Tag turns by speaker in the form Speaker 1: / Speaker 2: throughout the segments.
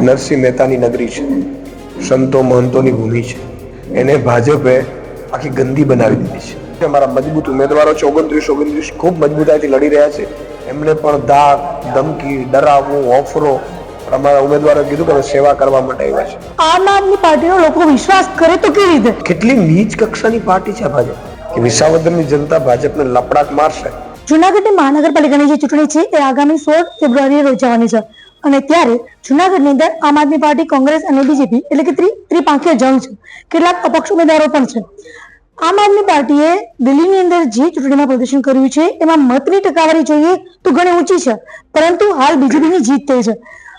Speaker 1: નરસિંહ મહેતાની નગરી છે. સંતો મહંતોની ભૂમિ છે. એને ભાજપે આખી ગંદી બનાવી દીધી છે. અમારા મજબૂત ઉમેદવારો છે ઓગણત્રીસ ઓગણત્રીસ ખૂબ મજબૂતાઈથી લડી રહ્યા છે. એમને પણ દાગ ધમકી ડરાવવું ઓફરો અમારા ઉમેદવારો કીધું કે સેવા કરવા માટે આવ્યા છે.
Speaker 2: આમ આદમી પાર્ટીનો લોકો વિશ્વાસ કરે તો કેવી રીતે?
Speaker 1: કેટલી નીચ કક્ષાની પાર્ટી છે ભાજપ. કે વિસાવદરની જનતા ભાજપને લપડાક મારશે.
Speaker 2: જુનાગઢની મહાનગરપાલિકાની જે ચૂંટણી છે એ આગામી સોળ ફેબ્રુઆરીએ યોજાવાની છે. અને ત્યારે જુનાગઢની અંદર આમ આદમી પાર્ટી, કોંગ્રેસ અને બીજેપી એટલે કે ત્રિ ત્રિપાંખીય જંગ છે. કેટલાક અપક્ષ ઉમેદવારો પણ છે. આમ આદમી પાર્ટીએ દિલ્હીની અંદર જે ચૂંટણીમાં પ્રદર્શન કર્યું છે, એમાં મતની ટકાવારી જોઈએ તો ઘણી ઊંચી છે, પરંતુ હાલ બીજેપીની જીત થઈ છે.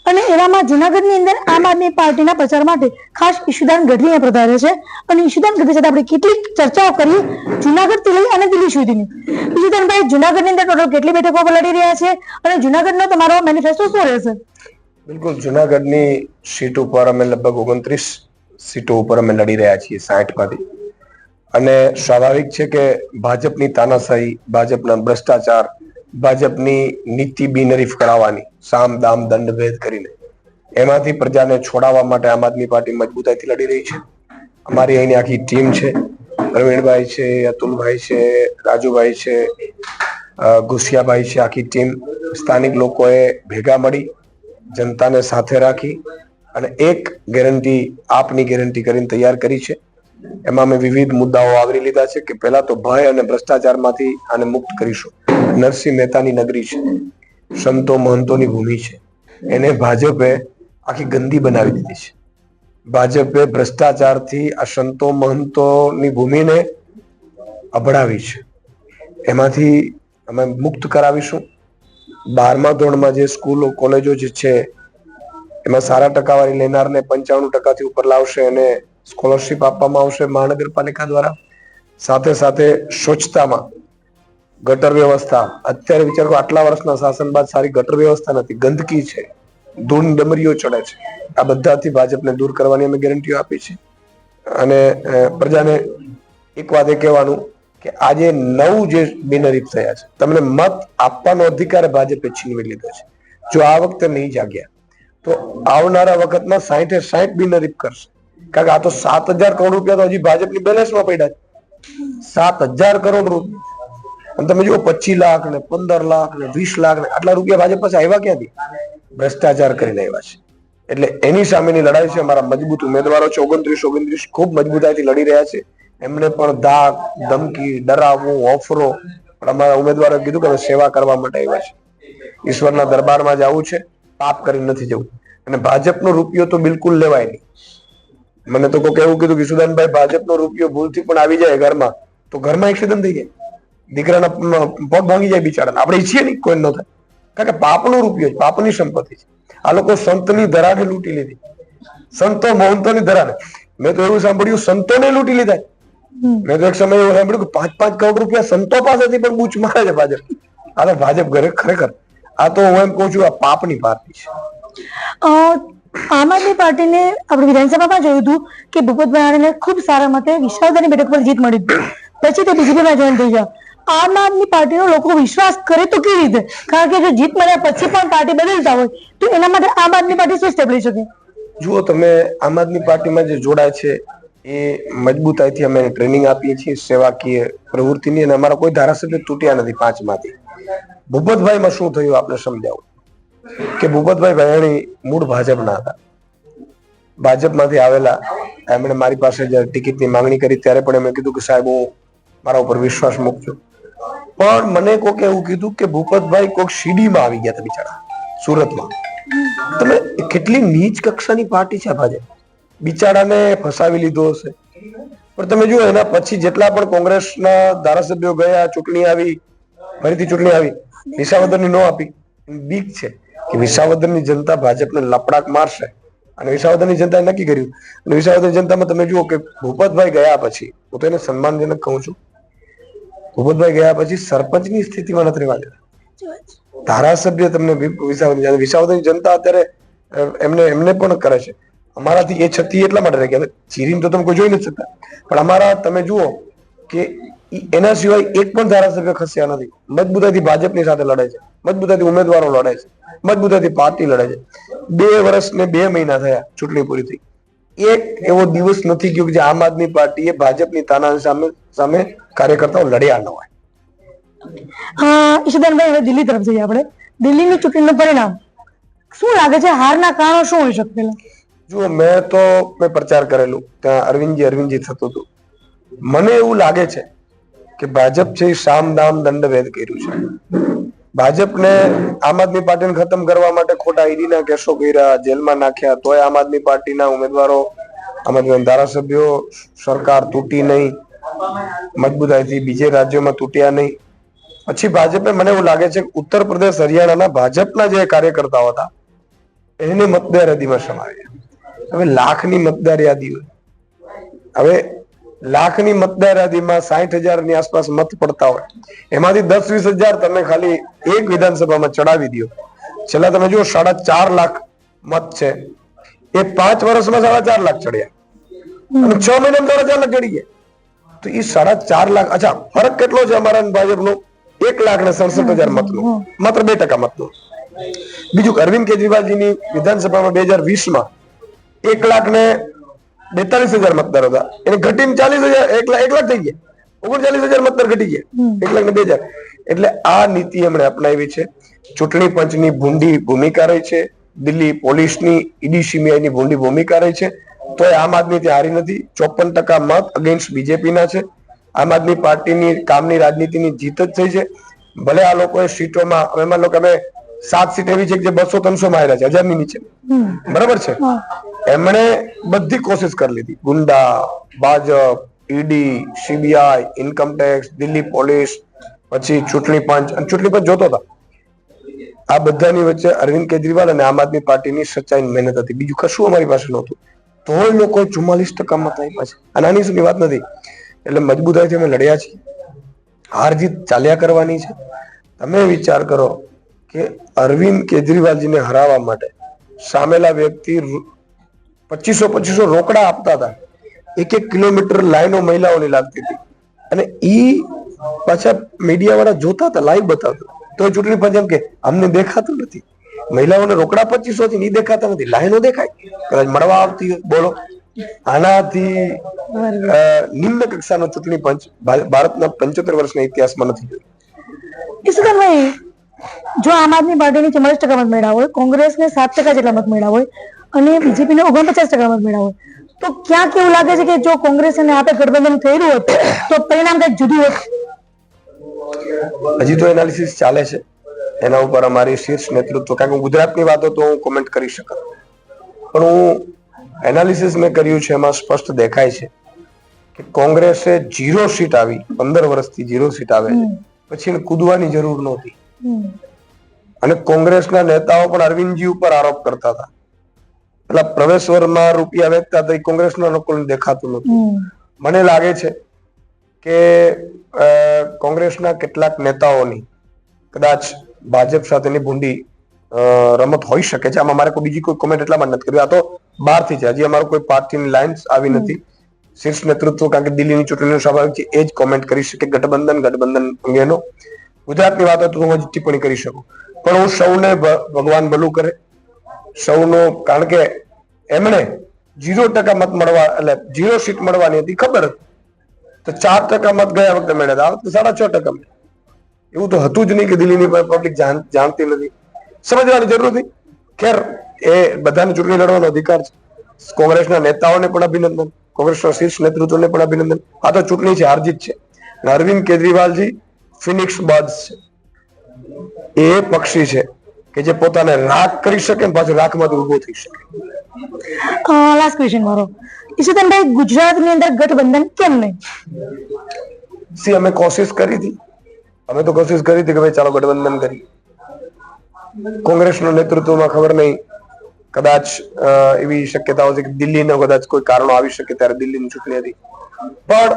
Speaker 2: અને એવામાં જુનાગઢની અંદર આમ આદમી પાર્ટીના પ્રચાર માટે ખાસ ઈશુદાન ગઢવીને પધારે છે. અને ઈશુદાન ગઢવી સાથે આપણે કેટલીક ચર્ચાઓ કરી જુનાગઢથી લઈ અને દિલ્હી સુધીની. ઈશુદાનભાઈ, જુનાગઢની અંદર ટોટલ કેટલી બેઠકો પર લડી રહ્યા છે? અને જુનાગઢનો તમારો મેનિફેસ્ટો શું રહેશે?
Speaker 1: બિલકુલ, જુનાગઢની સીટ ઉપર અમે લગભગ ઓગણત્રીસ સીટો ઉપર અમે લડી રહ્યા છીએ સાઠમાંથી અને સ્વાભાવિક છે કે ભાજપની તાનાશાહી, ભાજપના ભ્રષ્ટાચાર, ભાજપની નીતિ બિનરીફ કરાવવાની, સામ દામ દંડ ભેદ કરીને. એમાંથી પ્રજાને છોડાવવા માટે આમ આદમી પાર્ટી મજબૂતાઈથી લડી રહી છે. અમારી અહીંની આખી ટીમ છે. પ્રવીણભાઈ છે, અતુલભાઈ છે, રાજુભાઈ છે ગુસિયાભાઈ છે, આખી ટીમ. સ્થાનિક લોકોએ ભેગા મળી જનતાને સાથે રાખી અને એક ગેરંટી આપની ગેરંટી કરીને તૈયાર કરી છે. એમાં અમે વિવિધ મુદ્દાઓ આવરી લીધા છે કે પહેલા તો ભય અને ભ્રષ્ટાચારમાંથી આને મુક્ત કરીશું. નરસિંહ મહેતાની નગરી છે. સંતો મહંતોની ભૂમિ છે. એને ભાજપે આખી ગંદી બનાવી દીધી છે. ભાજપે ભ્રષ્ટાચારથી આ સંતો મહંતોની ભૂમિને અભડાવી છે. એમાંથી અમે મુક્ત કરાવીશું. બારમા ધોરણમાં જે સ્કૂલો, કોલેજો જે છે, એમાં સારા ટકાવારી લેનારને પંચાણું ટકાથી ઉપર લાવશે અને સ્કોલરશીપ આપવામાં આવશે મહાનગરપાલિકા દ્વારા. સાથે સાથે સ્વચ્છતામાં ગટર વ્યવસ્થા. અત્યારે વિચાર આટલા વર્ષના શાસન બાદ સારી ગટર વ્યવસ્થા નથી, ગંદકી છે, ધૂળ ડમરીઓ ચડે છે. આ બધાથી ભાજપને દૂર કરવાની અમે ગેરંટીઓ આપી છે. અને પ્રજાને એક વાત એ કહેવાનું કે આજે નવ જે બિનહરીફ થયા છે, તમને મત આપવાનો અધિકાર ભાજપે છીનવી લીધો છે. જો આ વખતે નહીં જાગ્યા, તો આવનારા વખતમાં સાહીઠે સાહીઠ બિનહરીફ કરશે. કારણ કે આ તો સાત હજાર કરોડ રૂપિયા તો હજી ભાજપની બેલેન્સમાં પડ્યા છે. સાત હજાર કરોડ રૂપિયા. અને તમે જુઓ, પચીસ લાખ ને પંદર લાખ ને વીસ લાખ ને આટલા રૂપિયા ભાજપ પાસે આવ્યા ક્યાંથી? ભ્રષ્ટાચાર કરીને આવ્યા છે. એટલે એની સામેની લડાઈ છે, અમારા મજબૂત ઉમેદવારો છે, ઓગણત્રીસ ઓગણત્રીસ ખૂબ મજબૂતાઈથી લડી રહ્યા છે. એમને પણ ધાક ધમકી ડરાવવું ઓફરો પણ અમારા ઉમેદવારોએ કીધું કે અમે સેવા કરવા માટે આવ્યા છે. ઈશ્વરના દરબારમાં જવું છે. પાપ કરીને નથી જવું. અને ભાજપનો રૂપિયો તો બિલકુલ લેવાય નહીં. મને તો કોઈ એવું કીધું કે સુદાનભાઈ, ભાજપનો રૂપિયો ભૂલથી પણ આવી જાય ઘરમાં. તો ઘરમાં એક્સિડન્ટ થઈ જાય. દીકરાના પગ ભાંગી જાય બિચારા આપણે ઈચ્છીએ નહીં કોઈ ન થાય. કારણ કે પાપનો રૂપિયો છે, પાપની સંપત્તિ છે. આ લોકો સંતની ધરાને લૂંટી લીધી. સંતો મહંતોની ધરાને. મેં તો એવું સાંભળ્યું, સંતોને લૂંટી લીધા. મેં તો એક સમય એવું સાંભળ્યું કે પાંચ પાંચ કરોડ રૂપિયા સંતો પાસેથી પણ બૂચ મારે છે ભાજપ. આ તો ભાજપ ઘરે ખરેખર. આ તો હું એમ કહું છું આ પાપની પાર્ટી છે.
Speaker 2: આમ આદમી પાર્ટીને આપણે વિધાનસભામાં જોયું હતું કે ભૂપતભાઈ આર્યને ખૂબ સારા મતે વિસાવદરની બેઠક પર જીત મળી હતી. પછી તે બીજેપીમાં જોઈન થઈ ગયા. આમ આદમી પાર્ટીનો લોકો વિશ્વાસ કરે તો કેવી રીતે? કારણ કે જો જીત મળ્યા પછી પણ પાર્ટી બદલતા હોય તો એના માટે આમ આદમી પાર્ટી શું સ્ટેપ લઈ શકે
Speaker 1: જુઓ તમે આમ આદમી પાર્ટીમાં જે જોડાય છે એ મજબૂતાઈથી અમે ટ્રેનિંગ આપીએ છીએ સેવાકીય પ્રવૃત્તિની અને અમારા કોઈ ધારાસભ્ય તૂટ્યા નથી પાંચમાંથી. ભૂપતભાઈમાં શું થયું આપણે સમજાવું? કે ભૂપતભાઈ ભયાણી મૂળ ભાજપના હતા. ભાજપમાંથી આવેલા એમણે મારી પાસે જ્યારે ટિકિટની માંગણી કરી ત્યારે પણ એમણે કીધું કે સાહેબ, હું મારા ઉપર વિશ્વાસ મૂકજો. પણ મને કોકે એવું કીધું કે ભૂપતભાઈ કોઈક સીડીમાં આવી ગયા હતા બિચારા, સુરતમાં. તમે કેટલી નીચ કક્ષાની પાર્ટી છે ભાજપ? બિચારાને ફસાવી લીધો હશે. પણ તમે જુઓ, એના પછી જેટલા પણ કોંગ્રેસના ધારાસભ્યો ગયા, ચૂંટણી આવી, ફરીથી ચૂંટણી આવી, વિસાવદરની નો આપી. બીક છે કે વિસાવદરની જનતા ભાજપને લપડાક મારશે અને વિસાવદરની જનતાએ નક્કી કર્યું. અને વિસાવદરની જનતામાં તમે જુઓ કે ભૂપતભાઈ ગયા પછી, હું તો એને સન્માનજનક કહું છું, ભૂપતભાઈ ગયા પછી સરપંચની સ્થિતિમાં નથી રહેવા દેતા. ધારાસભ્ય તમને વિસાવદર વિસાવદરની જનતા અત્યારે એમને એમને પણ કરે છે. અમારાથી એ છતી એટલા માટે કે ચીરીને તો તમે કોઈ જોઈ નથી શકતા. પણ અમારા, તમે જુઓ કે એના સિવાય એક પણ ધારાસભ્ય ખસ્યા નથી. મજબૂતાથી ભાજપની સાથે લડે છે. મજબૂતાથી ઉમેદવારો લડે છે. મજબૂતાથી પાર્ટી લડે છે. બે વર્ષ ને બે મહિના થયા ચૂંટણી પૂરી થઈ. એક એવો દિવસ નથી ગયો કે જે આમ આદમી પાર્ટીએ ભાજપની તાના સામે સામે કાર્યકર્તાઓ લડ્યા ન હોય.
Speaker 2: ઈશુદાનભાઈ હવે દિલ્હી તરફ જઈએ આપણે. દિલ્હીની ચૂંટણીનું પરિણામ. શું લાગે છે? હારના કારણો શું હોઈ શકે
Speaker 1: જુઓ, મેં તો મેં પ્રચાર કરેલું, ત્યાં અરવિંદજી અરવિંદજી થતું હતું. મને એવું લાગે છે કે ભાજપ છે એ સામ દામ દંડ ભેદ કર્યું છે. ભાજપને આમ આદમી પાર્ટીને ખતમ કરવા માટે ખોટા ઈડીના કેસો કર્યા, જેલમાં નાખ્યા, તોય આમ આદમી પાર્ટીના ઉમેદવારો, આમ આદમી ધારાસભ્યો, સરકાર તૂટી નહીં, મજબૂતાઈથી બીજે રાજ્યોમાં તૂટ્યા નહીં. પછી ભાજપે મને એવું લાગે છે કે ઉત્તર પ્રદેશ, હરિયાણાના ભાજપના જે કાર્યકર્તાઓ હતા, એને મતદાર યાદીમાં સમાવ્યા. હવે લાખની મતદાર યાદી હોય. હવે લાખની મતદાર યાદીમાં સાઠ હજારની આસપાસ મત પડતા હોય. એમાંથી દસ વીસ હજાર તમે ખાલી એક વિધાનસભામાં ચડાવી દો. છેલ્લા તમે જુઓ, સાડા ચાર લાખ મત છે. એ પાંચ વર્ષમાં સાડા ચાર લાખ ચડ્યા. અને છ મહિનામાં સાડા ચાર લાખ ચડી ગયા. તો એ સાડા ચાર લાખ, અચ્છા, ફરક કેટલો છે અમારા ભાજપનો? એક લાખ ને સડસઠ હજાર મતનો. માત્ર બે ટકા મતનો. બીજું અરવિંદ કેજરીવાલજીની વિધાનસભામાં બે હજાર વીસમાં એક લાખ ને બેતાલીસ હજાર મતદાર હતા. એને ઘટીને ચાલીસ હજાર એક લાખ એક લાખ થઈ ગયા. ઓગણચાલીસ હજાર મતદાર ઘટી ગયા. એક લાખ ને બે હજાર. એટલે આ નીતિ એમણે અપનાવી છે. ચૂંટણી પંચની ભૂંડી ભૂમિકા રહી છે. દિલ્હી પોલીસની ઈડી સીબીઆઈ ની ભૂંડી ભૂમિકા રહી છે. તો આમ આદમી ત્યાં હારી નથી. ચોપન ટકા મત અગેન્સ્ટ બીજેપી ના છે. આમ આદમી પાર્ટીની કામની રાજનીતિની જીત જ થઈ છે. ભલે આ લોકોએ સીટોમાં હવે લોકો અમે સાત સીટ એવી છે કે જે બસો ત્રણસો માં છે હજારની નીચે. બરાબર છે? એમણે બધી કોશિશ કરી લીધી. ગુંડા Bhajap ED CBI income tax Delhi police પછી ચૂંટણી પંચ. અને ચૂંટણી પંચ જોતો હતા. આ બધાની વચ્ચે અરવિંદ કેજરીવાલ અને આમ આદમી પાર્ટીની સચ્ચાઈ મહેનત હતી. બીજું કશું અમારી પાસે નહોતું. તોય લોકો ચુમ્માલીસ ટકા મત આપ્યા છે. અને આની શું વાત નથી. એટલે મજબૂતાઈથી અમે લડ્યા છીએ. હાર જીત ચાલ્યા કરવાની છે. તમે વિચાર કરો કે અરવિંદ કેજરીવાલજીને હરાવવા માટે સામેલા વ્યક્તિ પચીસો પચીસો રોકડા આપતા હતા. એક એક કિલોમીટર લાઈનો મહિલાઓની લાગતી હતી. અને ઈ પાછા મીડિયા વાળા જોતા હતા, લાઈવ બતાવતું તો ચૂંટણી પંચ એમ કે, અમને દેખાતું નથી. મહિલાઓને રોકડા પચીસો થી નહીં દેખાતા નથી. લાઈનો દેખાય. કદાચ મળવા આવતી બોલો. આનાથી નિમ્ન કક્ષાનો ચૂંટણી પંચ ભારતના પંચોતેર વર્ષના ઇતિહાસમાં નથી જોયું.
Speaker 2: ઈશુદાનભાઈ જો આમ આદમી પાર્ટીને ચુમ્માલીસ ટકા મત મેળવ્યા હોય કોંગ્રેસને સાત ટકા જેટલા મત મેળવ્યા હોય અને બીજેપીને ઓગણપચાસ ટકા મત મેળવ્યા હોય. તો ક્યાંક એવું લાગે છે કે જો કોંગ્રેસ અને આપે ગઠબંધન થયેલું હોત તો પરિણામ કંઈક જુદું હોત
Speaker 1: હજી તો એનાલિસિસ ચાલે છે. એના ઉપર અમારી શીર્ષ નેતૃત્વ કારણ કે હું ગુજરાતની વાતો તો હું કોમેન્ટ કરી શકત પણ હું એનાલિસિસ મેં કર્યું છે એમાં સ્પષ્ટ દેખાય છે કે કોંગ્રેસે જીરો સીટ આવી પંદર વર્ષથી જીરો સીટ આવે છે. પછી એને કૂદવાની જરૂર નહોતી. અને કોંગ્રેસના નેતાઓ પણ અરવિંદજી ઉપર આરોપ કરતા હતા. પેલા પ્રવેશવરમાં રૂપિયા વેચતા હતા એ કોંગ્રેસના લોકોને દેખાતું નતું મને લાગે છે કે કોંગ્રેસના કેટલાક નેતાઓની કદાચ ભાજપ સાથેની ભૂંડી રમત હોઈ શકે છે. આમાં મારે કોઈ બીજી કોઈ કોમેન્ટ એટલા માટે નથી કર્યું. આ તો બહારથી છે. હજી અમારો કોઈ પાર્ટીની લાઇન્સ આવી નથી. શીર્ષ નેતૃત્વ કારણ કે દિલ્હીની ચૂંટણીનો સ્વાભાવિક છે. એ જ કોમેન્ટ કરી શકે. ગઠબંધન ગઠબંધન અંગેનો. ગુજરાતની વાત તો હું ટિપ્પણી કરી શકું. પણ હું સૌને ભગવાન ભલું કરે. સૌનો, કારણ કે એમણે જીરો ટકા મત મળવા, એટલે જીરો સીટ મળવાની હતી, ખબર તો ચાર ટકા મત ગયા વખતે મળ્યા આ વખતે સાડા છ ટકા એવું તો હતું જ નહીં કે દિલ્હીની પબ્લિક જાણતી નથી. સમજવાની જરૂર હતી ખેર એ બધાને ચૂંટણી લડવાનો અધિકાર છે. કોંગ્રેસના નેતાઓને પણ અભિનંદન. કોંગ્રેસના શીર્ષ નેતૃત્વને પણ અભિનંદન. આ તો ચૂંટણી છે, હારજીત છે. અરવિંદ કેજરીવાલજી ફિનિક્સ બર્ડ્સ છે એ પક્ષી છે કે જે પોતાને રાખ કરી શકે ને પાછું રાખમાંથી ઊભો થઈ શકે.
Speaker 2: લાસ્ટ ક્વેશ્ચન મારો. ઈશુદાનભાઈ ગુજરાતની અંદર ગઠબંધન કેમ નહીં?
Speaker 1: સી અમે કોશિશ કરી હતી. અમે તો કોશિશ કરી હતી કે ભાઈ ચાલો ગઠબંધન કરી નું નેતૃત્વમાં ખબર નહીં. કદાચ એવી એવી શક્યતાઓ છે કે દિલ્હીનો કદાચ કોઈ કારણો આવી શકે ત્યારે દિલ્હીની ચૂંટણી હતી. પણ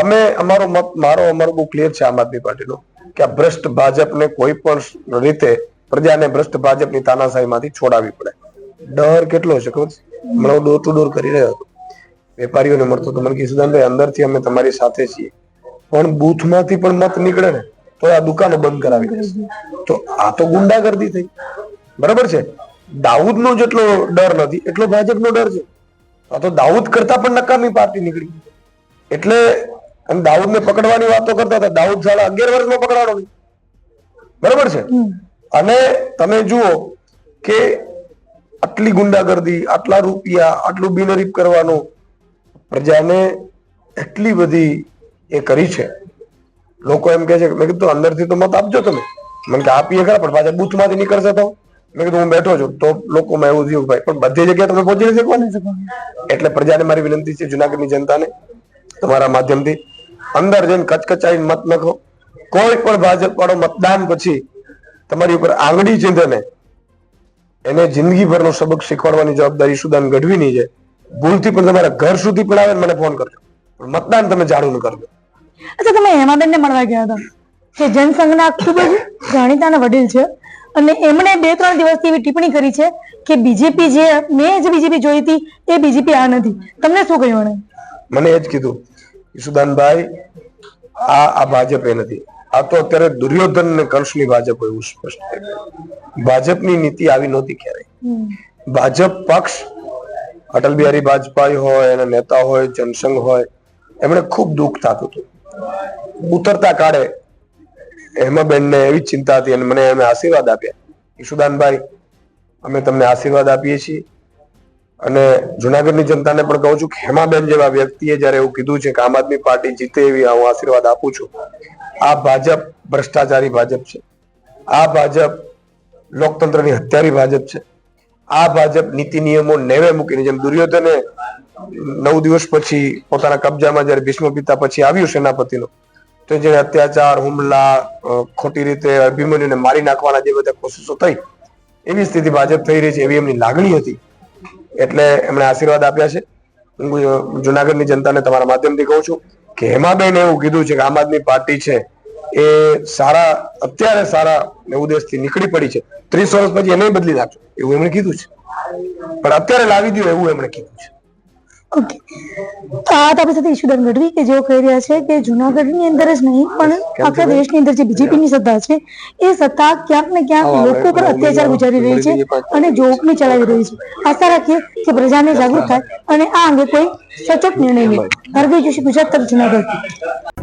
Speaker 1: અમે અમારો મત, મારો અમારો બહુ ક્લિયર છે આમ આદમી પાર્ટીનો કે આ ભ્રષ્ટ ભાજપને કોઈ પણ રીતે પ્રજાને ભ્રષ્ટ ભાજપની તાનાશાહીમાંથી છોડાવી પડે. ડર કેટલો છે ખબર હમણાં ડોર ટુ ડોર કરી રહ્યો હતો. વેપારીઓને મળતો તો મને કિશુદાનભાઈ અંદરથી અમે તમારી સાથે છીએ. પણ બૂથમાંથી પણ મત નીકળે ને, તો આ દુકાનો બંધ કરાવી દેશે તો આ તો ગુંડાગર્દી થઈ. બરાબર છે? દાઉદનો જેટલો ડર નથી, એટલો ભાજપનો ડર છે. આ તો દાઉદ કરતા પણ નકામી પાર્ટી નીકળી એટલે અને દાઉદને પકડવાની વાતો કરતા હતા. દાઉદ સાડા અગિયાર વર્ષમાં પકડાડો નહીં બરાબર છે? અને તમે જુઓ કે આટલી ગુંડાગર્દી આટલા રૂપિયા આટલું બિનરીપ કરવાનું પ્રજાને એટલી બધી એ કરી છે. લોકો એમ કે છે કે મેં કીધું અંદરથી તો મત આપજો તમે. મને કે આપીએ ખરા પણ પાછા બૂથમાંથી નીકળશે તો? મેં કીધું હું બેઠો છું. તો લોકોમાં એવું થયું ભાઈ પણ બધી જગ્યાએ તમે પહોંચી નથી શકવાના. એટલે પ્રજાને મારી વિનંતી છે જુનાગઢની જનતાને તમારા માધ્યમથી. અંદર જઈને કચકચાઈને મત નખો. કોઈ પણ ભાજપ વાળો મતદાન પછી તમારી ઉપર આંગળી ચીંધે એને જિંદગીભરનો સબક શીખવાડવાની જવાબદારી સુદાન ગઢવીની છે. ભૂલથી પણ તમારા ઘર સુધી પણ આવે મને ફોન કરજો. પણ મતદાન તમે જાડું ન કરજો.
Speaker 2: અચ્છા તમે હેમાબેનને મળવા ગયા હતા. કે જનસંઘના ખૂબ જ જાણીતા અને વડીલ છે. અને એમણે બે ત્રણ દિવસથી એવી ટિપ્પણી કરી છે કે બીજેપી જે મેં જે બીજેપી જોઈ હતી એ બીજેપી આ નથી. તમને શું કહ્યું
Speaker 1: મને એ જ કીધું. ઈસુદાનભાઈ આ આ ભાજપ નથી આ તો અત્યારે દુર્યોધન અને કંસની ભાજપ હોય એવું સ્પષ્ટ થઈ ગયું. ભાજપની નીતિ આવી નહોતી ક્યારેય. ભાજપ પક્ષ અટલ બિહારી વાજપેયી હોય એના નેતા હોય જનસંઘ હોય એમણે ખૂબ દુઃખ થતું હતું. ઉતરતા કાળે હેમાબેનને એવી જ ચિંતા હતી અને મને એમણે આશીર્વાદ આપ્યા. ઈશુદાનભાઈ અમે તમને આશીર્વાદ આપીએ છીએ. અને જુનાગઢની જનતાને પણ કહું છું કે હેમાબેન જેવા વ્યક્તિએ જ્યારે એવું કીધું છે કે આમ આદમી પાર્ટી જીતે એવી હું આશીર્વાદ આપું છું, આ ભાજપ ભ્રષ્ટાચારી ભાજપ છે. આ ભાજપ લોકતંત્રની હત્યારી ભાજપ છે. આ ભાજપ નીતિ નિયમો નેવે મૂકીને જેમ દુર્યોધને નવ દિવસ પછી પોતાના કબજામાં જ્યારે ભીષ્મ પિતા પછી આવ્યું સેનાપતિનો, તો જે અત્યાચાર, હુમલા ખોટી રીતે અભિમન્યુને મારી નાખવાના જે બધા કોશિશો થઈ, એવી સ્થિતિ ભાજપ થઈ રહી છે, એવી એમની લાગણી હતી. એટલે એમણે આશીર્વાદ આપ્યા છે. હું જુનાગઢની જનતાને તમારા માધ્યમથી કહું છું કે હેમાબેન એવું કીધું છે કે આમ આદમી પાર્ટી છે એ સારા, અત્યારે સારા ઉદ્દેશથી નીકળી પડી છે. ત્રીસ વર્ષ પછી એને બદલી નાખજો. એવું એમણે કીધું છે. પણ અત્યારે લાવી દો એવું એમણે કીધું છે.
Speaker 2: ઓકે તો આ આપણી સાથે ઈશુદાન ગઢવી કે જેઓ કહી રહ્યા છે કે જુનાગઢની અંદર જ નહીં પણ આખા દેશની અંદર જે બીજેપીની સત્તા છે એ સત્તા ક્યાંક ને ક્યાંક લોકો પર અત્યાચાર ગુજારી રહી છે અને જોખમી ચલાવી રહી છે. આશા રાખીએ કે પ્રજાને જાગૃત થાય અને આ અંગે કોઈ સચોટ નિર્ણય લે. ભાર્ગવ જોશી ગુજરાત તરફ જુનાગઢ